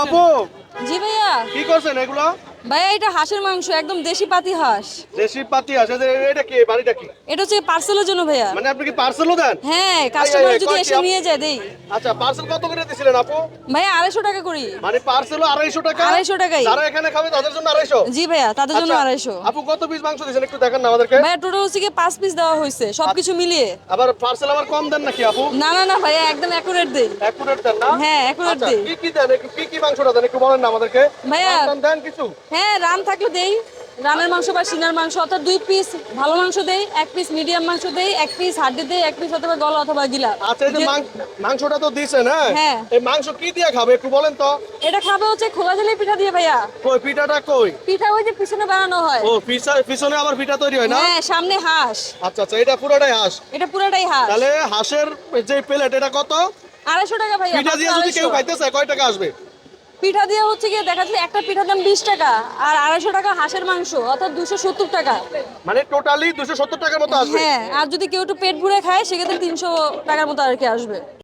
আপু জি ভাইয়া। কি করছেন এগুলো? ভাইয়া এটা হাঁসের মাংস একদম দেশি পাতি হাঁস। দেশি পাতি যে এটা কি? বাড়িটা কি? এটা হচ্ছে পার্সেলের জন্য ভাইয়া। মানে আপনি কি পার্সেলও দেন? হ্যাঁ কাস্টমার যদি এসে নিয়ে যায় দেই। আচ্ছা পার্সেল কত করে দিছিলেন আপু? ভাইয়া আড়াইশো টাকা করি। মানে পার্সেলও আড়াইশো টাকা? 250 টাকাই। যারা এখানে খাবে তাদের জন্য আড়াইশো? জি ভাইয়া তাদের জন্য আচ্ছা, আড়াইশো। আপু কত পিস মাংস দিয়েছেন একটু দেখান না আমাদেরকে। ভাইয়া টোটাল হচ্ছে কি পাঁচ পিস দেওয়া হয়েছে সবকিছু মিলিয়ে। আবার পার্সেল আবার কম দেন নাকি আপু? না না না ভাইয়া একদম অ্যাকুরেট দেই। অ্যাকুরেট দেন না? হ্যাঁ, আচ্ছা, দেই। কি কি দেন? কি কি মাংসটা দেন? একটু বলেন না আমাদেরকে। ভাইয়া। দেন কিছু? হ্যাঁ রান থাকলে দেই। রানের মাংস বা সিনার মাংস অর্থাৎ দুই পিস ভালো মাংস দেই এক পিস মিডিয়াম মাংস দেই এক পিস হাড্ডি দেই এক পিস অথবা গলা অথবা গিলা আচ্ছা এই যে মাংসটা তো দিছেন হ্যাঁ? হ্যাঁ। এই মাংস কি দিয়ে খাবে একটু বলেন তো? এটা খাবে হচ্ছে খোলা জালি পিঠা দিয়ে ভাইয়া। কই পিঠাটা কই? পিঠা ওই যে পিছনে বানানো হয়। ও পিছা- পিছনে আবার পিঠা তৈরি হয় না? হ্যাঁ সামনে হাঁস। আচ্ছা আচ্ছা এটা পুরোটাই হাঁস? এটা পুরোটাই হাঁস। তাহলে হাঁসের যে প্লেট এটা কত? আড়াইশো টাকা ভাইয়া। পিঠা দিয়ে যদি কেউ 250 খাইতে চায় কয় টাকা আসবে? পিঠা দিয়ে হচ্ছে গিয়ে দেখা যাচ্ছে একটা পিঠার দাম বিশ টাকা আর আড়াইশো টাকা হাঁসের মাংস অর্থাৎ দুশো সত্তর টাকা। মানে টোটালি দুশো সত্তর টাকার মতো আসবে? হ্যাঁ আর যদি কেউ একটু পেট ভরে খায় সেক্ষেত্রে তিনশো টাকার মতো আর কি আসবে।